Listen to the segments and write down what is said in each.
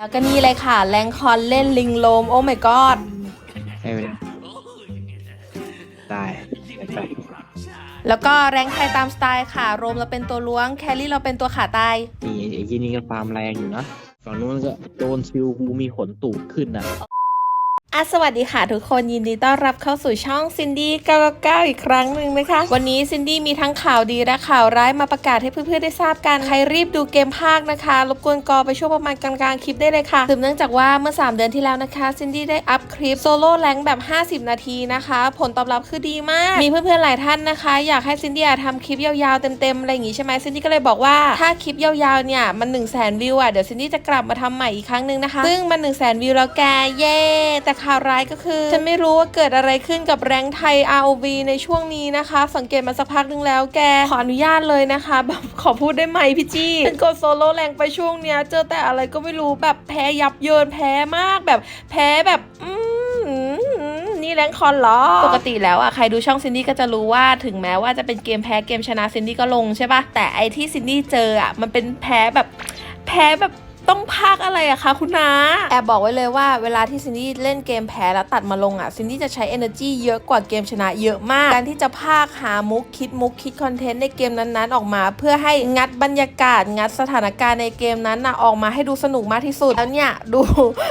แล้วก็นี่เลยค่ะแรงคอนเล่นลิงโลม โอ้ my god ใช่ไหมได้ไปแล้วก็แรงไทยตามสไตล์ค่ะ โรมเราเป็นตัวล้วง แคลรี่เราเป็นตัวขาตาย นี่ไอ้ยี่นี่ก็ฟาร์มแรงอยู่นะ ฝั่งนู้นก็โดนซิลกูมีขนตูดขึ้นนะ อะสวัสดีค่ะทุกคนยินดีต้อนรับเข้าสู่ช่องซินดี้999 อีกครั้งหนึ่งนะคะ วันนี้ซินดี้มีทั้งข่าวดีและข่าวร้ายมาประกาศให้เพื่อนๆได้ทราบกัน ใครรีบดูเกมภาคนะคะ รบกวนกอไปช่วงประมาณกลางๆคลิปได้เลยค่ะสืบเนื่องจากว่าเมื่อ 3 เดือนที่แล้วนะคะซินดี้ได้อัพคลิปโซโล่แรงแบบ 50 นาทีนะคะ ผลตอบรับคือดีมาก มีเพื่อนๆหลายท่านนะคะ อยากให้ซินดี้ทำคลิปยาวๆเต็มๆอะไรอย่างงี้ใช่ไหมซินดี้ก็เลยบอกว่าถ้าคลิปยาวๆเนี่ยมัน1 0 0 0 0แสนวิวอะเดี๋ยวซินดี้จะกลับมาทำใหม่อีกครั้งหนึ่งนะคะ ซึ่งมัน1 0 0 0 0แสนวิวแล้วแกเย่แต่ข่าวร้ายก็คือฉันไม่รู้ว่าเกิดอะไรขึ้นกับแรงค์ไทย ROV ในช่วงนี้นะคะ สังเกตมาสักพักหนึงแล้วแก ขออนุญาตเลยนะคะแบบขอพูดได้ไหมพี่จี้ฉันกดโซโล่แรงไปช่วงเนี้ย เจอแต่อะไรก็ไม่รู้แบบแพ้ยับเยินแพ้มากแบบแพ้แบบอืมนี่แรงคอนเหรอ ปกติแล้วอะใครดูช่องซินดี้ก็จะรู้ว่าถึงแม้ว่าจะเป็นเกมแพ้เกมชนะซินดี้ก็ลงใช่ปะแต่ไอที่ซินดี้เจออะมันเป็นแพ้แบบแพ้แบบ ต้องพากอะไรอะคะคุณนาแอบบอกไว้เลยว่าเวลาที่ซินดี้เล่นเกมแพ้แล้วตัดมาลงอะซินดี้จะใช้ energy เยอะกว่าเกมชนะเยอะมาก การที่จะพากหามุกคิดมุกคิดคอนเทนต์ในเกมนั้นๆ ออกมา เพื่อให้งัดบรรยากาศ งัดสถานการณ์ในเกมนั้นนะออกมาให้ดูสนุกมากที่สุด แล้วเนี่ยดู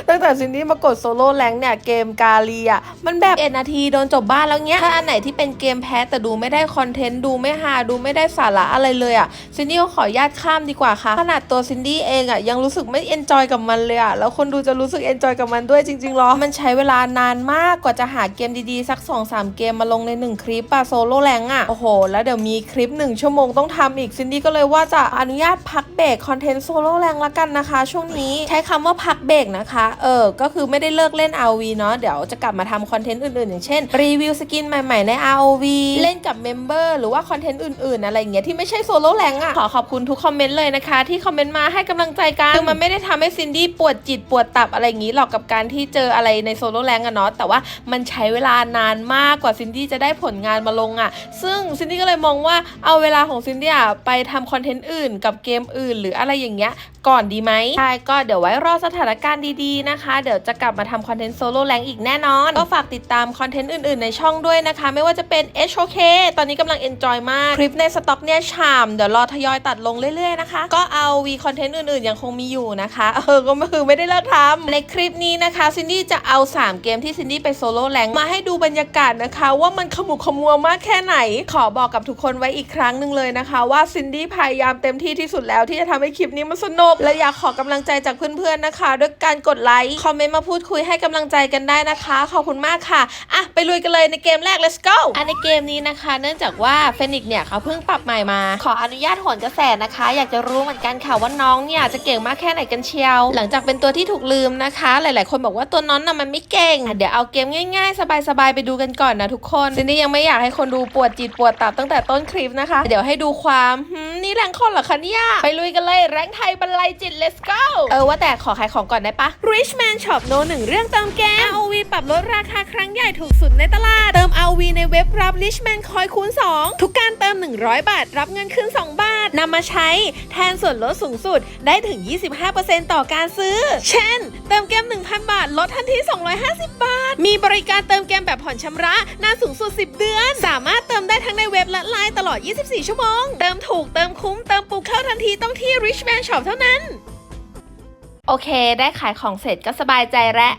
ตั้งแต่ซินดี้มากดโซโล่แรงเนี่ยเกมกาลีอะมันแบบเอ็นาทีโดนจบบ้านแล้วเนี้ยถ้าอันไหนที่เป็นเกมแพ้แต่ดูไม่ได้คอนเทนต์ดูไม่ฮาดูไม่ได้สาระอะไรเลยอะซินดี้ก็ขออนุญาตข้ามดีกว่าค่ะขนาดตัวซินดี้เองอะยังรู้สึกไม่เอนจอยกับมันเลยอะแล้วคนดูจะรู้สึกเอนจอยกับมันด้วยจริงๆหรอ มันใช้เวลานานมากกว่าจะหาเกมดีๆ สัก 2-3 เกมมาลงใน 1 คลิปอะโซโล่แรงอะโอ้โห แล้วเดี๋ยวมีคลิป 1 ชั่วโมงต้องทำอีกซินดี้ก็เลยว่าจะอนุญาตพักเบรกคอนเทนต์โซโล่แรงละกันนะคะ ช่วงนี้ใช้คำว่าพักเบรกนะคะ เออ ก็คือไม่ได้เลิกเล่น ROV เนาะเดี๋ยวจะกลับมาทำคอนเทนต์อื่นๆ อย่างเช่น รีวิวสกินใหม่ๆใน ROV เล่นกับเมมเบอร์หรือว่าคอนเทนต์อื่นๆ อะไรอย่างเงี้ยที่ไม่ใช่โซโล่แรงอะขอขอบคุณทุกคอมเมนต์เลยนะคะ ที่คอมเมนต์มาให้กำลังใจกันคือมันไม่ได้ทำให้ซินดี้ปวดจิตปวดตับอะไรอย่างนี้หรอกกับการที่เจออะไรในโซโลแรงอะเนาะแต่ว่ามันใช้เวลานานมากกว่าซินดี้จะได้ผลงานมาลงอะซึ่งซินดี้ก็เลยมองว่าเอาเวลาของซินดี้อะไปทำคอนเทนต์อื่น กับเกมอื่น หรืออะไรอย่างเงี้ย ก่อนดีไหมใช่ก็เดี๋ยวไว้รอสถานการณ์ดีๆนะคะ เดี๋ยวจะกลับมาทำคอนเทนต์โซโล่แรงอีกแน่นอน ก็ฝากติดตามคอนเทนต์อื่นๆในช่องด้วยนะคะ ไม่ว่าจะเป็น HOK ตอนนี้กำลัง enjoy มาก คลิปในสต็อกเนี่ยฉ่ำเดี๋ยวรอทยอยตัดลงเรื่อยๆนะคะ ก็เอา V คอนเทนต์อื่นๆยังคงมีอยู่นะคะเออก็คือไม่ได้เลิกทำในคลิปนี้นะคะซินดี้จะเอา 3 เกมที่ซินดี้ไปโซโล่แรงมาให้ดูบรรยากาศนะคะ ว่ามันขมุกขมัวมากแค่ไหน ขอบอกกับทุกคนไว้อีกครั้งหนึ่งเลยนะคะ ว่าซินดี้พยายามเต็มที่ที่สุดแล้วที่จะทำให้คลิปนี้มันสนุกและอยากขอกำลังใจจากเพื่อนๆนะคะ ด้วยการกดไลค์ คอมเมนต์มาพูดคุยให้กำลังใจกันได้นะคะ ขอบคุณมากค่ะอะไปลุยกันเลยในเกมแรก let's go อะในเกมนี้นะคะ เนื่องจากว่าเฟนิกเนี่ยเขาเพิ่งปรับใหม่มา ขออนุญาตหนกระแสนะคะ อยากจะรู้เหมือนกันค่ะว่าน้องเนี่ยจะเก่งมากแค่ไหนกันเชียว หลังจากเป็นตัวที่ถูกลืมนะคะ หลายๆ คนบอกว่าตัวน้องน่ะมันไม่เก่ง เดี๋ยวเอาเกมง่ายๆ สบายๆ ไปดูกันก่อนนะทุกคนซินดี้ยังไม่อยากให้คนดูปวดจิตปวดตับตั้งแต่ต้นคลิปนะคะ เดี๋ยวให้ดูความนี่แรงคนเหรอคะเนี่ย ไปลุยกันเลยแรงไทยบรรลัยจิต let's go เออว่าแต่ขอขายของก่อนได้ปะ Richman Shop โนหนึ่งเรื่องเติมเกม ROV ปรับลดราคาครั้งใหญ่ถูกสุดในตลาด เติม ROV ในเว็บรับ Richman คอยคูณ 2 ทุกการเติม 100 บาท รับเงินคืน2 บาทนำมาใช้แทนส่วนลดสูงสุดได้ถึง 25%ต่อการซื้อ เช่น เติมเกม 1,000 บาท ลดทันที 250 บาท มีบริการเติมเกมแบบผ่อนชำระนานสูงสุด 10 เดือน สามารถเติมได้ทั้งในเว็บและไลน์ตลอด 24 ชั่วโมง เติมถูกเติมคุ้มเติมปุ๊บเข้าทันทีต้องที่ Richman Shop เท่านั้นนั้น โอเค ได้ขายของเสร็จก็สบายใจแล้ว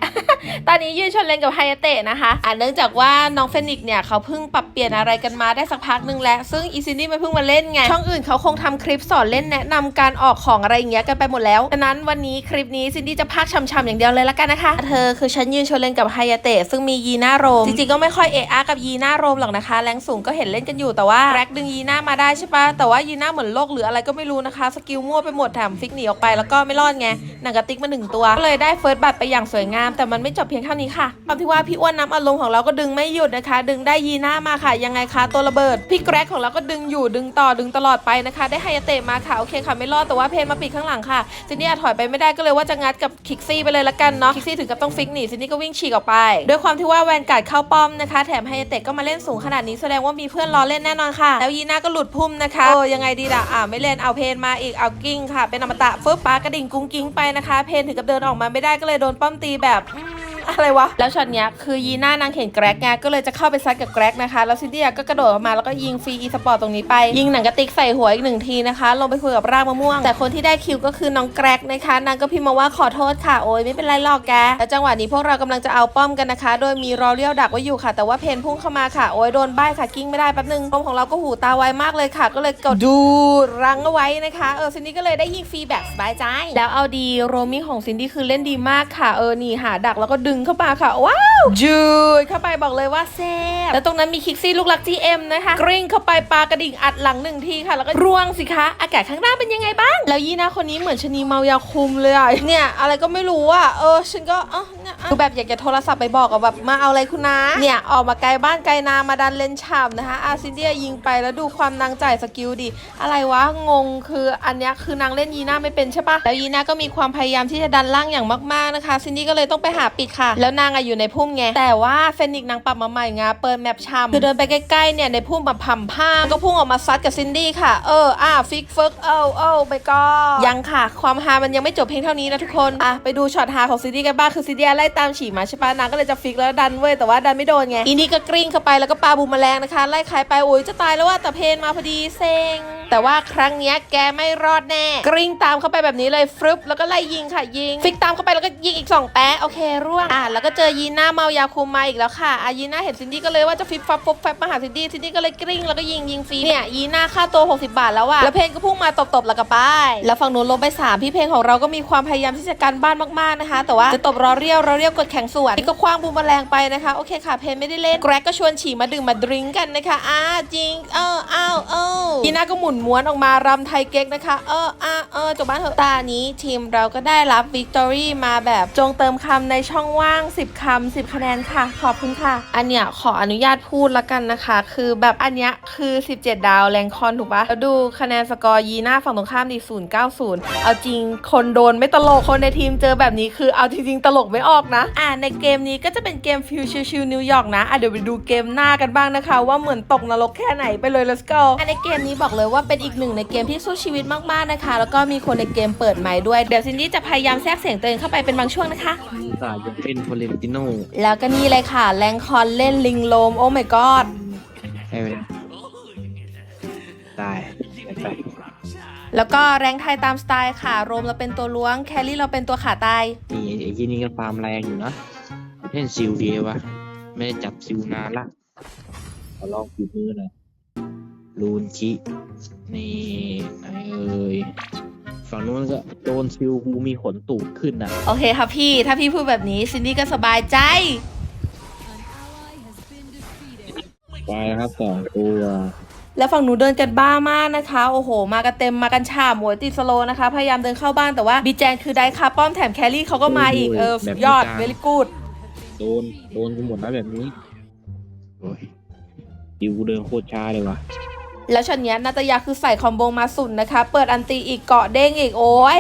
ตอนนี้ยืนชนเลนกับไฮเตะนะคะอ่าเนื่องจากว่าน้องเฟนิกเนี่ยเขาเพิ่งปรับเปลี่ยนอะไรกันมาได้สักพักหนึ่งแล้ว ซึ่งอีซินี่มันเพิ่งมาเล่นไง ช่องอื่นเขาคงทำคลิปสอนเล่นแนะนำการออกของอะไรอย่างเงี้ยกันไปหมดแล้วดังนั้นวันนี้คลิปนี้ซินดี้จะพากช้ำๆอย่างเดียวเลยละกันนะคะ เธอคือฉันยืนชนเลนกับไฮเตะซึ่งมียีน่าโรม จริงๆก็ไม่ค่อยเอะอะกับยีน่าโรมหรอกนะคะ แรงสูงก็เห็นเล่นกันอยู่แต่ว่าแร็กดึงยีน่ามาได้ใช่ปะแต่ว่ายีน่าเหมือนโลกหรืออะไรก็ไม่รู้นะคะสกิลมั่วไปหมดแถมฟิกหนีออกไปแล้วก็ไม่รอดไงนังกระติกมาหนึ่งตัวก็เลยได้เฟิร์สบัตรไปอย่างสวยงาม แต่มันไม่จบเพียงเท่านี้ค่ะความที่ว่าพี่อ้วนน้ำอารมณ์ของเราก็ดึงไม่หยุดนะคะ ดึงได้ยีน่ามาค่ะ ยังไงคะตัวระเบิดพี่แกร็กของเราก็ดึงอยู่ดึงต่อดึงตลอดไปนะคะ ได้ไฮยาเตะมาค่ะโอเคค่ะไม่รอดแต่ว่าเพนมาปิดข้างหลังค่ะซินนี่อาถอยไปไม่ได้ก็เลยว่าจะงัดกับคิกซี่ไปเลยละกันเนาะคิกซี่ถึงกับต้องฟิกหนีซินนี่ก็วิ่งฉีกออกไปด้วยความที่ว่าแวนการ์ดเข้าป้อมนะคะ แถมไฮยาเตะก็มาเล่นสูงขนาดนี้แสดงว่ามีเพื่อนรอเล่นแน่นอนค่ะ แล้วยีน่าก็หลุดพุ่มนะคะโอ้ยังไงดีล่ะอ่าไม่เล่นเอาเพนมาอีกเอากิ้งค่ะ เป็นอมตะฟึบปากระดิ่งกุ้งกิ้งไปนะคะนะคะ เพนถึงกับเดินออกมาไม่ได้ก็เลยโดนป้อมตีแบบ อะไรวะ แล้วช็อตเนี้ยคือยีน่านางเห็นแกร็กไงก็เลยจะเข้าไปซัดกับแกร็กนะคะ แล้วซินดี้ก็กระโดดออกมาแล้วก็ยิงฟรีอีสปอร์ตตรงนี้ไป ยิงหนังกระติกใส่หัวอีกหนึ่งทีนะคะ ลงไปคุยกับรากมะม่วง แต่คนที่ได้คิวก็คือน้องแกร็กนะคะ นางก็พิมพ์มาว่าขอโทษค่ะ โอ้ยไม่เป็นไรหรอกแกแล้วจังหวะนี้พวกเรากำลังจะเอาป้อมกันนะคะ โดยมีรอเลี้ยวดักไว้อยู่ค่ะ แต่ว่าเพนพุ่งเข้ามาค่ะ โอ้ยโดนใบค่ะ กิ้งไม่ได้แป๊บนึงป้อมของเราก็หูตาไวมากเลยค่ะ ก็เลยกดดูรั้งเอาไว้นะคะ เออซินดี้ก็เลยได้ยิงฟรีแบบสบายใจ แล้วเอาดีโรมิของซินดี้คือเล่นดีมากค่ะ เออนี่หาดักแล้วก็ดึงเข้ามาค่ะ ว้าวจืดเข้าไปบอกเลยว่าแซ่บแล้วตรงนั้นมีคิกซี่ลูกหลัก GM นะคะกริ้งเข้าไปปากระดิ่งอัดหลังหนึ่งทีค่ะ แล้วก็ร่วงสิคะอากาศข้างหน้าเป็นยังไงบ้าง แล้วยี่นาคนนี้เหมือนชนีเมายาคุมเลยอะเนี่ยอะไรก็ไม่รู้อะเออฉันก็เออเนี่ยอะ คือแบบอยากจะโทรศัพท์ไปบอกอะแบบมาเอาอะไรคุณนะเนี่ยออกมาไกลบ้านไกลนามาดันเลนฉ่ำนะคะอาซินเดียยิงไปแล้วดูความนางจ่ายสกิลดิอะไรวะงงคืออันเนี้ยคือนางเล่นยีน่าไม่เป็นใช่ปะแล้วยีน่าก็มีความพยายามที่จะดันล่างอย่างมากๆนะคะซินดี้ก็เลยต้องไปหาปิดค่ะ แล้วนางอะอยู่ในพุ่มไงแต่ว่าเฟนิกซ์นางปรับมาใหม่ไงเปิดแมปฉ่ำคือเดินไปใกล้ๆเนี่ยในพุ่มแบบพัมผ้าก็พุ่งออกมาซัดกับซินดี้ค่ะเอออะฟิกเฟิกเอ้าเอ้าไปก็ยังค่ะ ความฮามันยังไม่จบเพียงเท่านี้นะทุกคนอะไปดูช็อตฮาของซินดี้กันบ้างคือซินดี้ไล่ตามฉี่มาใช่ปะนางก็เลยจะฟิกแล้วดันเว้ยแต่ว่าดันไม่โดนไงอีนี่ก็กริ้งเข้าไปแล้วก็ปาบูมแมลงนะคะไล่ขายไปโอ้ยจะตายแล้วว่าแต่เพนมาพอดีเซ็งแต่ว่าครั้งนี้แกไม่รอดแน่ กริ้งตามเข้าไปแบบนี้เลยฟรึบแล้วก็ไล่ยิงค่ะยิง ฟิกตามเข้าไปแล้วก็ยิงอีกสองแป๊ะโอเคร่วงอะแล้วก็เจอยีน่าเมายาคุมมาอีกแล้วค่ะอายีน่าเห็นซินดี้ก็เลยว่าจะฟิปฟับฟุบแฟบมาหาซินดี้ซินดี้ก็เลยกริ้งแล้วก็ยิงยิงฟรีเนี่ยยีน่าค่าตัว 60 บาทแล้วอะแล้วเพนก็พุ่งมาตบๆแล้วก็ไปแล้วฝั่งนู้นลงไปสามพี่เพลงของเราก็มีความพยายามที่จะกันบ้านมากๆนะคะ แต่ว่าจะตบรอเรียวรอเรียวกดแข็งส่วนนี่ก็คว้างบูมแมลงไปนะคะโอเคค่ะเพนไม่ได้เล่นแกรกก็ชวนฉี่มาดื่มมาดริงกันนะคะอ่าจริงเอออ้าวเออยีน่าก็หมุนม้วนออกมารำไทยเก๊กนะคะ เอออ่าเออจบบ้านเถอะตานี้ทีมเราก็ได้รับวิกตอรี่มาแบบจงเติมคำในช่องว่าง 10คำ10 คะแนนค่ะ ขอบคุณค่ะ อันเนี้ยขออนุญาตพูดละกันนะคะ คือแบบอันเนี้ยคือ 17 ดาวแรงคอนถูกปะแล้วดูคะแนนสกอร์ยีน่าฝั่งตรงข้ามดี090 เอาจริงคนโดนไม่ตลกคนในทีมเจอแบบนี้คือเอาจริงๆตลกไม่ออกนะ อ่าในเกมนี้ก็จะเป็นเกมฟิวชิวๆนิวยอร์กนะอะเดี๋ยวไปดูเกมหน้ากันบ้างนะคะ ว่าเหมือนตกนรกแค่ไหนไปเลย let's go อะในเกมนี้บอกเลยว่าเป็นอีกหนึ่งในเกมที่สู้ชีวิตมากๆนะคะ แล้วก็มีคนในเกมเปิดไมค์ด้วย เดี๋ยวซินดี้จะพยายามแทรกเสียงตัวเองเข้าไปเป็นบางช่วงนะคะอุตส่าห์ยังเป็นโพเลนติโนแล้วก็นี่เลยค่ะ แรงคอนเล่นลิงโลม โอ้ my god ใช่ไหมตายไปแล้วก็แรงไทยตามสไตล์ค่ะ โรมเราเป็นตัวล้วง แคลรี่เราเป็นตัวขาตาย นี่ไอ้ยี่นี่ก็ฟาร์มแรงอยู่นะเล่นซิลดีวะ ไม่ได้จับซิลนานละขอลองฝีมือหน่อย ลูนคิ นี่ไอเอ้ยฝั่งนู้นก็โดนซิลกูมีขนตูดขึ้นอะ โอเคค่ะพี่ ถ้าพี่พูดแบบนี้ซินดี้ก็สบายใจ ไปครับสองตัวแล้วฝั่งหนูเดินกันบ้ามากนะคะ โอ้โห มากันเต็มมากันฉ่ำโหวยติดสโลว์นะคะ พยายามเดินเข้าบ้านแต่ว่าบีแจนคือได้คาป้อมแถมแครี่เขาก็มาอีก เออสุดยอดเวลิกูดโดน โดนกูหมดแล้วแบบนี้ โอ้ยซิลกูเดินโคตรช้าเลยวะ แล้วช็อตเนี้ยนาตยาคือใส่คอมโบมาสุดนะคะ เปิดอันตีอีกเกาะเด้งอีกโอ้ย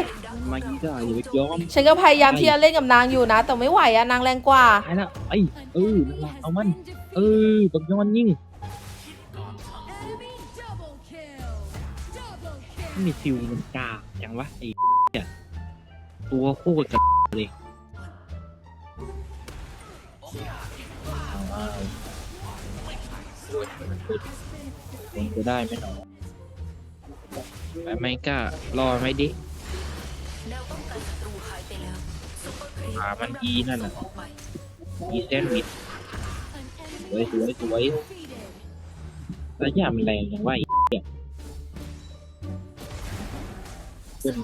มาอีกอะอย่าไปยอมฉันก็พยายามที่จะเล่นกับนางอยู่นะ แต่ไม่ไหวอะนางแรงกว่าตายแล้วไอ้เออนั่นแหละเอามันเออต้องย้อนยิงไม่มีซิลมันกาอย่างวะไอ้เนี่ยตัวโคตรกับเลยเอาเอา คนจะได้ไหมหนอไปไม่กล้ารอไหมดิหามันอีนั่นน่ะอีแซนด์วิชสวยสวยสวยระยะมันแรงอย่างว่าอีเนี่ยขึ้น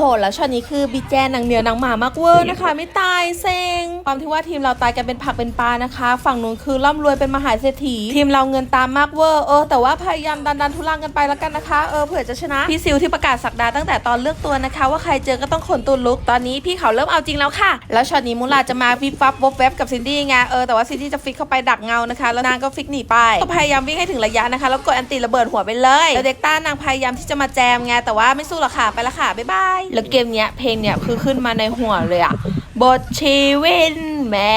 หแล้วช็อตนี้คือบีแจนหนังเหนียวนังหมามากเวอร์นะคะ ไม่ตายเซ็งความที่ว่าทีมเราตายกันเป็นผักเป็นปลานะคะ ฝั่งนู้นคือร่ำรวยเป็นมหาเศรษฐี ทีมเราเงินตามมากเวอร์เออแต่ว่าพยายามดันดันทุลังกันไปแล้วกันนะคะเออเผื่อจะชนะพี่ซิวที่ประกาศสักดาตั้งแต่ตอนเลือกตัวนะคะ ว่าใครเจอก็ต้องขนตุนลุกตอนนี้พี่เขาเริ่มเอาจริงแล้วค่ะแล้วช็อตนี้มูลาจะมาวิบวับวบแวบกับซินดี้ไงเออแต่ว่าซินดี้จะฟิกเข้าไปดักเงานะคะ แล้วนางก็ฟิกหนีไปก็พยายามวิ่งให้ถึงระยะนะคะ แล้วกดอันติระเบิดหัวไปเลยแล้วเด็กต้านางพยายามที่จะมาแจมไงแต่ว่าไม่สู้หรอกค่ะไปละค่ะบ๊ายบายแล้วเกมเนี้ยเพลงเนี้ยคือขึ้นมาในหัวเลยอะบทชีวิต แม่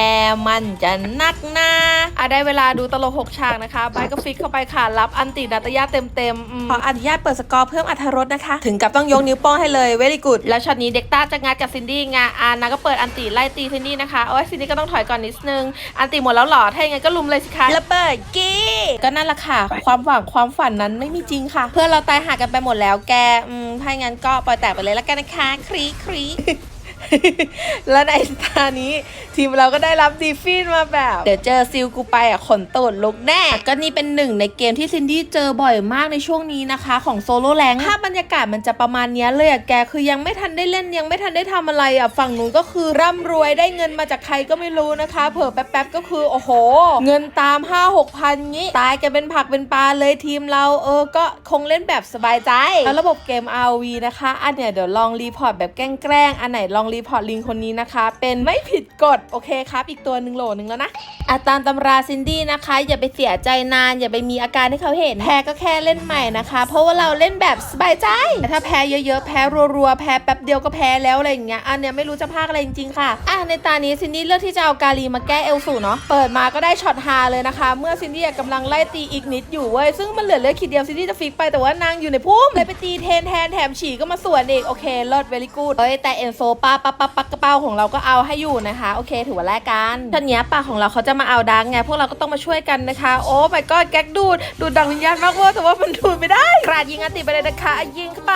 มันจะนักหนาอะได้เวลาดูตลกหกฉากนะคะไบร์ทก็ฟิกเข้าไปค่ะ รับอันติดัตยาเต็มเต็มๆอืมขออนุญาตเปิดสกอร์เพิ่มอัธรสนะคะ ถึงกับต้องยกนิ้วโป้งให้เลยเวลี่กูดแล้วช็อตนี้เด็กต้าจะงัดกับซินดี้ไงอานาก็เปิดอันติไล่ตีซินดี้นะคะโอ้ยซินดี้ก็ต้องถอยก่อนนิดนึง อันติหมดแล้วเหรอถ้าอย่างงั้นก็ลุมเลยสิคะระเบิดกี้ก็นั่นแหละค่ะ ความหวังความฝันนั้นไม่มีจริงค่ะ เพื่อนเราตายหากันไปหมดแล้วแกอืมถ้าอย่างงั้นก็ปล่อยแตกไปเลยแล้วกันนะคะครีครี และในตานี้ ทีมเราก็ได้รับดีฟีนมาแบบ เดี๋ยวเจอซิลกูไปอะขนตูดลุกแน่ ก็นี่เป็นหนึ่งในเกมที่ซินดี้เจอบ่อยมากในช่วงนี้นะคะของโซโล่แรงภาพบรรยากาศมันจะประมาณเนี้ยเลยอะแกคือยังไม่ทันได้เล่นยังไม่ทันได้ทำอะไรอะฝั่งนู้นก็คือร่ำรวยได้เงินมาจากใครก็ไม่รู้นะคะ เผื่อแป๊บๆก็คือโอ้โห เงินตาม5 6พันงี้ ตายกันเป็นผักเป็นปลาเลยทีมเราเออก็คงเล่นแบบสบายใจแล้วระบบเกม RV นะคะอันเนี้ยเดี๋ยวลองรีพอร์ตแบบแกล้งๆอันไหนลองรีพอร์ตลิงคนนี้นะคะ เป็นไม่ผิดกฎโอเคครับ อีกตัวหนึ่งโหลหนึ่งแล้วนะอาตามตำราซินดี้นะคะ อย่าไปเสียใจนาน อย่าไปมีอาการที่เขาเห็นแพ้ก็แค่เล่นใหม่นะคะ เพราะว่าเราเล่นแบบสบายใจแต่ถ้าแพ้เยอะๆ แพ้รัวๆ แพ้แป๊บเดียวก็แพ้แล้วอะไรอย่างเงี้ยอันเนี้ยไม่รู้จะพากอะไรจริงๆค่ะอะในตานี้ซินดี้เลือกที่จะเอากาลีมาแก้เอลสูเนาะเปิดมาก็ได้ช็อตฮาเลยนะคะ เมื่อซินดี้กำลังไล่ตีอีกนิดอยู่เว้ยซึ่งมันเหลือเลือดขีดเดียวซินดี้จะฟิกไปแต่ว่านางอยู่ในพุ่มเลยไปตีเทนแทนแถมฉี่ก็มาสวนอีกโอเคเลิศเวลิกูดเอ้ยแต่เอ็นโซป้าปั๊บปั๊บปั๊บกระเป๋าของเราก็เอาให้อยู่นะคะ โอเค ถือว่าแลกกันตอนนี้ปากของเราเขาจะมาเอาดังไงพวกเราก็ต้องมาช่วยกันนะคะ โอ้ไม่ก็แก๊กดูดดูดดังวิญญาณมากเว่าแต่ว่ามันดูดไม่ได้กราดยิงอันติไปเลยนะคะยิงเข้าไป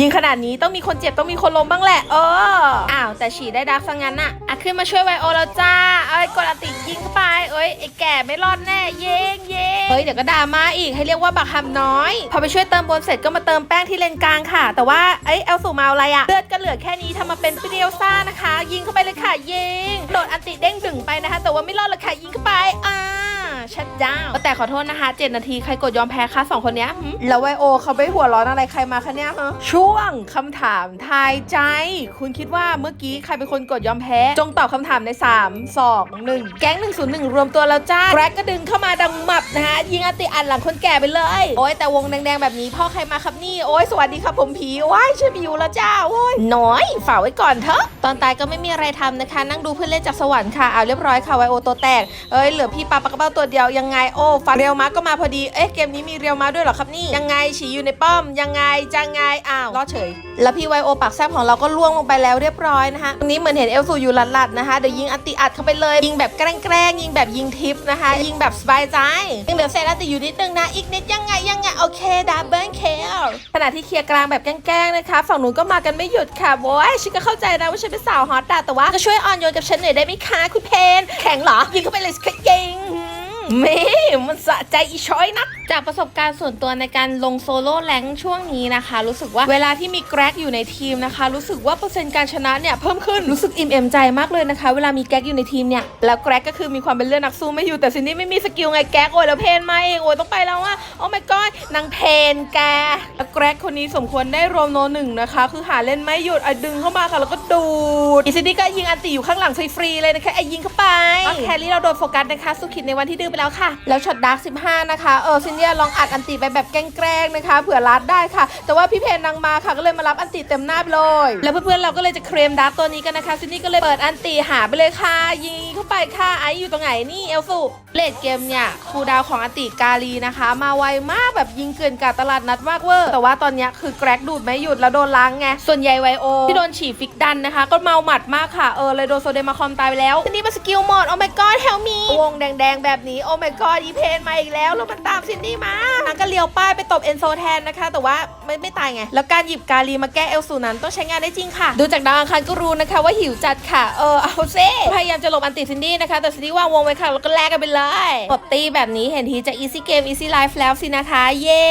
ยิงขนาดนี้ต้องมีคนเจ็บต้องมีคนล้มบ้างแหละเอออ้าวแต่ฉี่ได้ดักซะงั้นอะอะขึ้นมาช่วยไวโอแล้วจ้าเอ้ยกดอันติยิงเข้าไปเอ้ยไอ้แก่ไม่รอดแน่ยิงยิงเฮ้ยเดี๋ยวก็ดามาอีกให้เรียกว่าบักฮัมน้อย พอไปช่วยเติมบนเสร็จก็มาเติมแป้งที่เลนกลางค่ะ แต่ว่าเอ้ยเอลสูมาเอาอะไรอะเลือดก็เหลือแค่นี้ทำมาเป็นเดียวซ่านะคะ ยิงเข้าไปเลยค่ะยิง โดดอันติเด้งดึงไปนะคะ แต่ว่าไม่รอดเลยค่ะยิงเข้าไปอ่า ชัดดาวแต่ขอโทษนะคะ 7 นาทีใครกดยอมแพ้คะสองคนเนี้ยหึแล้วไวโอเขาไปหัวร้อนอะไรใครมาคะเนี่ยฮะช่วงคำถามทายใจ คุณคิดว่าเมื่อกี้ใครเป็นคนกดยอมแพ้ จงตอบคำถามใน 3 2 1 แก๊ง 101 รวมตัวแล้วจ้าแกร็กก็ดึงเข้ามาดังหมับนะคะยิงอันติอันหลังคนแก่ไปเลย โอ้ยแต่วงแดงๆแบบนี้พ่อใครมาครับนี่โอ้ยสวัสดีครับผมผีว้ายช่วยบิวแล้วจ้าโอ้ยน้อยฝากไว้ก่อนเถอะตอนตายก็ไม่มีอะไรทำนะคะ นั่งดูเพื่อนเล่นจากสวรรค์ค่ะเอาเรียบร้อยค่ะไวโอตัวแตกเอ้ยเหลือพี่ปลาปลากระเป้าตัวเดียวยังไงโอ้ฟันเรียวมาก็มาพอดีเอ๊ะเกมนี้มีเรียวมาด้วยเหรอครับนี่ยังไงฉีอยู่ในป้อม ยังไงจังไงอ้าวรอดเฉย แล้วพี่ไวโอปากแซบของเราก็ล่วงลงไปแล้วเรียบร้อยนะคะตรงนี้เหมือนเห็นเอลซูอยู่หลัดๆนะคะเดี๋ยวยิงอัติอัดเข้าไปเลยยิงแบบแกล้งยิงแบบยิงทิปนะคะ ยิงแบบสบายใจยังเหลือเศษอันติอยู่นิดนึงนะอีกนิดยังไงยังไงโอเคดับเบิลเคลขณะที่เคลียร์กลางแบบแกล้งๆนะคะ ฝั่งนู้นก็มากันไม่หยุดค่ะโว้ยฉันก็เข้าใจนะว่าฉันเป็นสาวฮอตแต่ว่าก็ช่วยอ่อนโยนกับฉันหน่อยได้ไหมคะคุณเพนแข็งเหรอยิงเข้าไปเลยคะยิง เมมันสะใจอีช้อยนะจากประสบการณ์ส่วนตัวในการลงโซโล่แรงค์ช่วงนี้นะคะ รู้สึกว่าเวลาที่มีแกร็กอยู่ในทีมนะคะ รู้สึกว่าเปอร์เซ็นต์การชนะเนี่ยเพิ่มขึ้นรู้สึกอิ่มเอมใจมากเลยนะคะ เวลามีแกร็กอยู่ในทีมเนี่ยแล้วแกร็กก็คือมีความเป็นเลือดนักสู้ไม่อยู่แต่ซินนี่ไม่มีสกิลไงแกร็กโอ้ยแล้วเพนมาเองโอ้ยต้องไปแล้วว่าโอ้ my god นางเพนแกแล้วแกร็กคนนี้สมควรได้รวมโนหนึ่งนะคะ คือหาเล่นไม่หยุดอะดึงเข้ามาค่ะแล้วก็ดูดอีซินนี่ก็ยิงอันติอยู่ข้างหลังฟรีๆเลยนะคะไอ้ยิงเข้าไปแครี่เราโดนโฟกัสนะคะสุขิดในวันที่ดื้อไปแล้วค่ะ แล้วช็อตดาร์ก15 นะคะ เออซินเนียลองอัดอันติไปแบบแกล้งๆนะคะ เผื่อรัดได้ค่ะ แต่ว่าพี่เพนนางมาค่ะ ก็เลยมารับอันติเต็มหน้าไปเลย แล้วเพื่อนๆเราก็เลยจะเคลมดาร์กตัวนี้กันนะคะ ซินนี่ก็เลยเปิดอันติหาไปเลยค่ะ ยิงเข้าไปค่ะ ไออยู่ตรงไหนนี่เอลสุเลดเกมเนี่ยคูดาวของอันติกาลีนะคะ มาไวมากแบบยิงเกินกาตลาดนัดมากเวอร์ แต่ว่าตอนนี้คือแกรกดูดไม่หยุดแล้วโดนล้างไง ส่วนใหญ่ไวโอที่โดนฉีฟิกดันนะคะ ก็เมาหมัดมากค่ะ เออเลยโดนโซเดมาคอมตายไปแล้วซินนี่มาสกิลหมดโอ้ my god help me วงแดงๆแบบนี้โอ้ my god อีเพนมาอีกแล้วแล้วมันตามซินดี้มานางก็เลี้ยวป้ายไปตบเอนโซแทนนะคะ แต่ว่าไม่ไม่ตายไง แล้วการหยิบกาลีมาแก้เอลสูนั้นต้องใช้งานได้จริงค่ะ ดูจากดาวอังคารก็รู้นะคะว่าหิวจัดค่ะ เออเอาเซ่พยายามจะหลบอันติซิซินดี้นะคะ แต่ซินดี้วางวงไว้ค่ะแล้วก็แลกกันไปเลยกดตีแบบนี้เห็นทีจะ easy game easy life แล้วสินะคะ เย้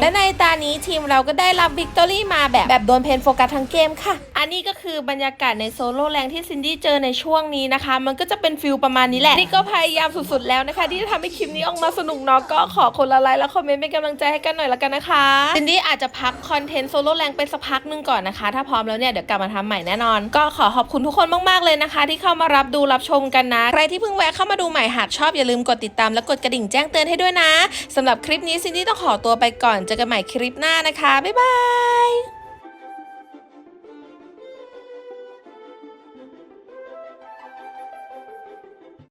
และในตานี้ทีมเราก็ได้รับวิกตอรี่มาแบบแบบโดนเพนโฟกัสทั้งเกมค่ะ อันนี้ก็คือบรรยากาศในโซโล่แรงที่ซินดี้เจอในช่วงนี้นะคะ มันก็จะเป็นฟิลประมาณนี้แหละนี่ก็พยายามสุดๆแล้วนะคะที่จะทำให้คลิปนี้ออกมาสนุกเนาะก็ขอคนละไลค์และคอมเมนต์เป็นกำลังใจให้กันหน่อยละกันนะคะซินดี้อาจจะพักคอนเทนต์โซโล่แรงไปสักพักนึงก่อนนะคะ ถ้าพร้อมแล้วเนี่ยเดี๋ยวกลับมาทำใหม่แน่นอน ก็ขอขอบคุณทุกคนมากๆเลยนะคะ ที่เข้ามารับดูรับชมกันนะ ใครที่เพิ่งแวะเข้ามาดูใหม่หากชอบอย่าลืมกดติดตามและกดกระดิ่งแจ้งเตือนให้ด้วยนะสำหรับคลิปนี้ซินดี้ต้องขอตัวไปก่อนเจอกันใหม่คลิปหน้านะคะบ๊ายบาย